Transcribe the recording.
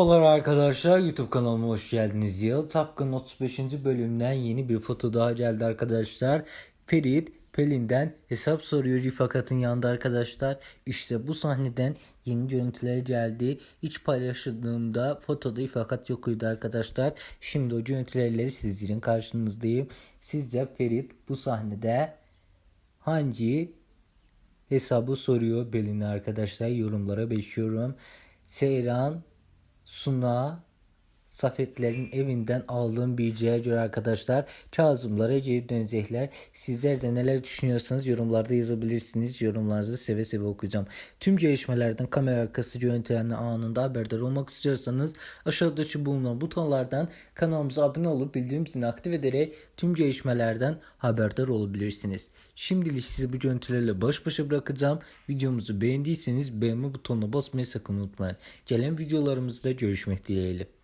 Merhabalar arkadaşlar YouTube kanalıma hoş geldiniz. Yıl Tapkın 35. bölümden yeni bir foto daha geldi arkadaşlar. Ferit Pelin'den hesap soruyor Rifakat'ın yanında arkadaşlar. İşte bu sahneden yeni görüntüler geldi. Hiç paylaştığımda fotoda Rifakat yokuydu arkadaşlar. Şimdi o görüntülerle sizlerin karşınızdayım. Sizce Ferit bu sahnede hangi hesabı soruyor Pelin'e arkadaşlar yorumlara bekliyorum. Seyran Suna Safetlerin evinden aldığım bilgiye göre arkadaşlar Kazımlara geri dönecekler. Sizler de neler düşünüyorsanız yorumlarda yazabilirsiniz. Yorumlarınızı seve seve okuyacağım. Tüm gelişmelerden kamera arkası görüntülerine anında haberdar olmak istiyorsanız aşağıdaki bulunan butonlardan kanalımıza abone olup bildirim zilini aktif ederek tüm gelişmelerden haberdar olabilirsiniz. Şimdilik sizi bu görüntülerle baş başa bırakacağım. Videomuzu beğendiyseniz beğenme butonuna basmayı sakın unutmayın. Gelen videolarımızda görüşmek dileğiyle.